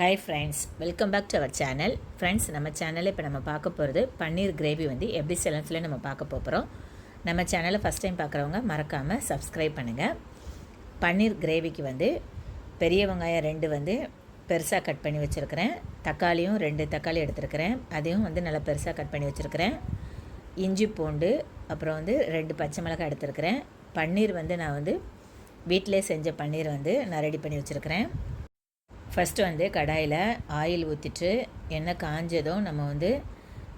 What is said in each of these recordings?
Hi friends welcome back to our channel friends நம்ம சேனலில் இப்போ நம்ம பார்க்க போகிறது பன்னீர் கிரேவி வந்து எப்படி செய்யலாம்னு நம்ம பார்க்க போகிறோம் நம்ம சேனலை ஃபஸ்ட் டைம் பார்க்குறவங்க மறக்காமல் சப்ஸ்கிரைப் பண்ணுங்கள் பன்னீர் கிரேவிக்கு வந்து பெரிய வெங்காயம் ரெண்டு வந்து பெருசாக கட் பண்ணி வச்சுருக்கிறேன். தக்காளியும் ரெண்டு தக்காளி எடுத்துருக்கிறேன். அதையும் வந்து நல்லா பெருசாக கட் பண்ணி வச்சுருக்கிறேன். இஞ்சி பூண்டு அப்புறம் வந்து ரெண்டு பச்சை மிளகாய் எடுத்துருக்கிறேன். பன்னீர் வந்து நான் வந்து வீட்டிலே செஞ்ச பன்னீர் வந்து நான் ரெடி பண்ணி வச்சுருக்கிறேன். ஃபஸ்ட்டு வந்து கடாயில் ஆயில் ஊற்றிட்டு எண்ணெய் காஞ்சதும் நம்ம வந்து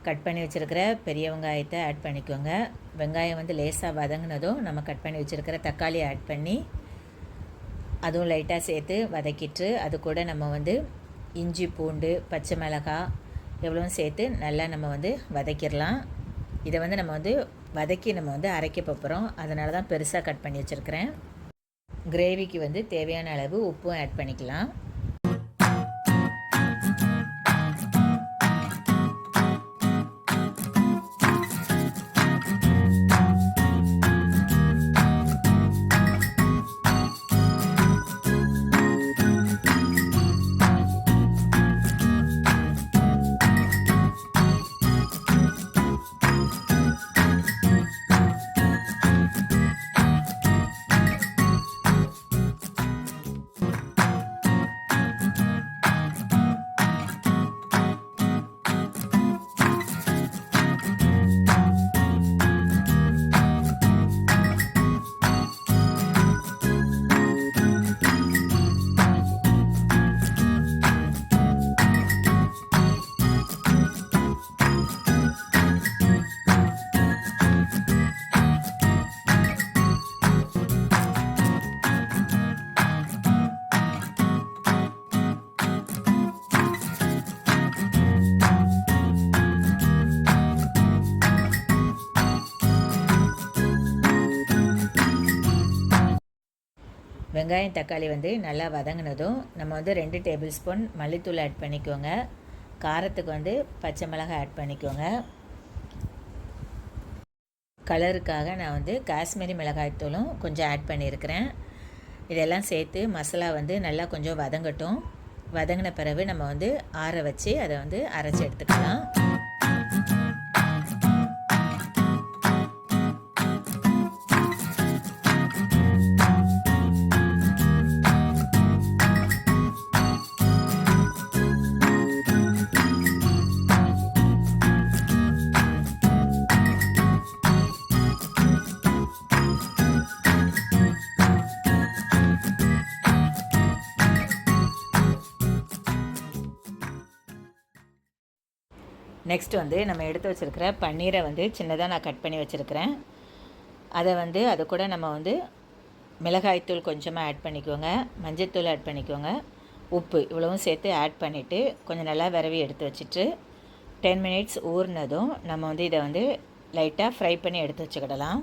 கட் பண்ணி வச்சுருக்கிற பெரிய வெங்காயத்தை ஆட் பண்ணிக்கோங்க. வெங்காயம் வந்து லேசாக வதங்கினதும் நம்ம கட் பண்ணி வச்சுருக்கிற தக்காளியை ஆட் பண்ணி அதுவும் லைட்டாக சேர்த்து வதக்கிட்டு அது கூட நம்ம வந்து இஞ்சி பூண்டு பச்சை மிளகாய் எவ்வளோ சேர்த்து நல்லா நம்ம வந்து வதக்கிடலாம். இதை வந்து நம்ம வந்து வதக்கி நம்ம வந்து அரைக்க போகிறோம் அதனால தான் பெருசாக கட் பண்ணி வச்சுருக்கிறேன். கிரேவிக்கு வந்து தேவையான அளவு உப்பும் ஆட் பண்ணிக்கலாம். வெங்காயம் தக்காளி வந்து நல்லா வதங்கினதும் நம்ம வந்து ரெண்டு டேபிள் ஸ்பூன் மல்லித்தூள் ஆட் பண்ணிக்கோங்க. காரத்துக்கு வந்து பச்சை மிளகாய் ஆட் பண்ணிக்கோங்க. கலருக்காக நான் வந்து காஷ்மீரி மிளகாய்த்தூளும் கொஞ்சம் ஆட் பண்ணியிருக்கிறேன். இதெல்லாம் சேர்த்து மசாலா வந்து நல்லா கொஞ்சம் வதங்கட்டும். வதங்கின பிறகு நம்ம வந்து ஆற வச்சு அதை வந்து அரைச்சி எடுத்துக்கலாம். நெக்ஸ்ட் வந்து நம்ம எடுத்து வச்சுருக்கிற பன்னீரை வந்து சின்னதாக நான் கட் பண்ணி வச்சுருக்கிறேன். அதை வந்து அது கூட நம்ம வந்து மிளகாய்த்தூள் கொஞ்சமாக ஆட் பண்ணிக்கோங்க. மஞ்சத்தூள் ஆட் பண்ணிக்கோங்க. உப்பு இவ்வளவும் சேர்த்து ஆட் பண்ணிவிட்டு கொஞ்சம் நல்லா விரவி எடுத்து வச்சுட்டு டென் மினிட்ஸ் ஊறினதும் நம்ம வந்து இதை வந்து லைட்டாக ஃப்ரை பண்ணி எடுத்து வச்சுக்கிடலாம்.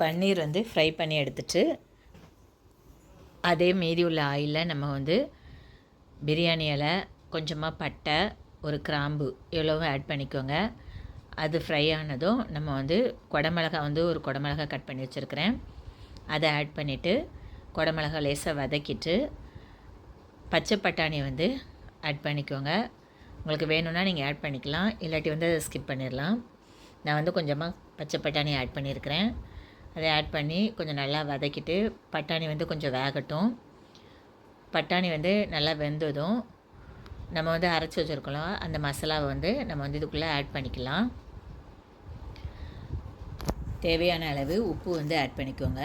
பன்னீர் வந்து ஃப்ரை பண்ணி எடுத்துட்டு அதே மீதி உள்ள ஆயிலில் நம்ம வந்து பிரியாணி இலை கொஞ்சமாக பட்டை ஒரு கிராம்பு இவ்வளவும் ஆட் பண்ணிக்கோங்க. அது ஃப்ரை ஆனதும் நம்ம வந்து குடமிளகா வந்து ஒரு குடமிளகா கட் பண்ணி வச்சுருக்கிறேன். அதை ஆட் பண்ணிவிட்டு குடமிளகா லேசாக வதக்கிட்டு பச்சை பட்டாணி வந்து ஆட் பண்ணிக்கோங்க. உங்களுக்கு வேணும்னா நீங்கள் ஆட் பண்ணிக்கலாம். இல்லாட்டி வந்து அதை ஸ்கிப் பண்ணிடலாம். நான் வந்து கொஞ்சமாக பச்சை பட்டாணி ஆட் பண்ணியிருக்கிறேன் அதை ஆட் பண்ணி கொஞ்சம் நல்லா வதக்கிட்டு பட்டாணி வந்து கொஞ்சம் வேகட்டும். பட்டாணி வந்து நல்லா வெந்ததும் நம்ம வந்து அரைச்சி வச்சுருக்கலாம் அந்த மசாலாவை வந்து நம்ம வந்து இதுக்குள்ளே ஆட் பண்ணிக்கலாம். தேவையான அளவு உப்பு வந்து ஆட் பண்ணிக்கோங்க.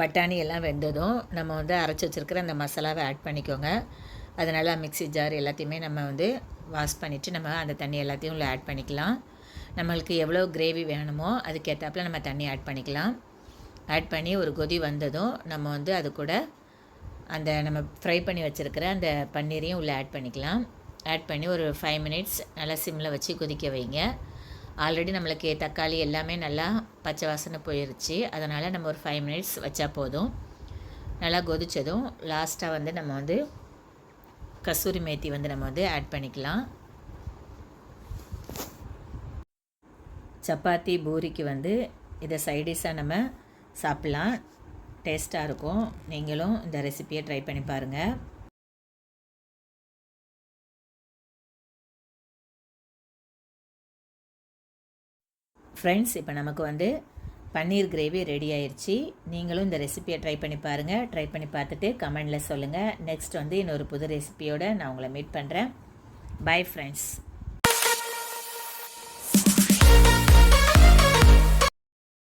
பட்டாணி எல்லாம் வெந்ததும் நம்ம வந்து அரைச்சி வச்சுருக்கிற அந்த மசாலாவை ஆட் பண்ணிக்கோங்க. அதனால் மிக்ஸி ஜார் எல்லாத்தையுமே நம்ம வந்து வாஷ் பண்ணிவிட்டு நம்ம அந்த தண்ணி எல்லாத்தையும் உள்ள ஆட் பண்ணிக்கலாம். நம்மளுக்கு எவ்வளோ கிரேவி வேணுமோ அதுக்கேற்றாப்புல நம்ம தண்ணி ஆட் பண்ணிக்கலாம். ஆட் பண்ணி ஒரு கொதி வந்ததும் நம்ம வந்து அது கூட அந்த நம்ம ஃப்ரை பண்ணி வச்சுருக்கிற அந்த பன்னீரையும் உள்ளே ஆட் பண்ணிக்கலாம். ஆட் பண்ணி ஒரு ஃபைவ் மினிட்ஸ் நல்லா சிம்மில் வச்சு கொதிக்க வைங்க. ஆல்ரெடி நம்மளுக்கு தக்காளி எல்லாமே நல்லா பச்சை வாசனை போயிடுச்சு அதனால் நம்ம ஒரு ஃபைவ் மினிட்ஸ் வச்சா போதும். நல்லா கொதித்ததும் லாஸ்ட்டாக வந்து நம்ம வந்து கஸ்தூரி மேத்தி வந்து நம்ம வந்து ஆட் பண்ணிக்கலாம். சப்பாத்தி பூரிக்கு வந்து இதை சைடிஷாக நம்ம சாப்பிட்லாம். டேஸ்ட்டாக இருக்கும். நீங்களும் இந்த ரெசிப்பியை ட்ரை பண்ணி பாருங்கள் ஃப்ரெண்ட்ஸ் இப்போ நமக்கு வந்து பன்னீர் கிரேவி ரெடி ஆயிடுச்சு நீங்களும் இந்த ரெசிப்பியை ட்ரை பண்ணி பாருங்கள் ட்ரை பண்ணி பார்த்துட்டு கமெண்டில் சொல்லுங்கள் நெக்ஸ்ட் வந்து இன்னொரு புது ரெசிப்பியோடு நான் உங்களை மீட் பண்ணுறேன் பை ஃப்ரெண்ட்ஸ்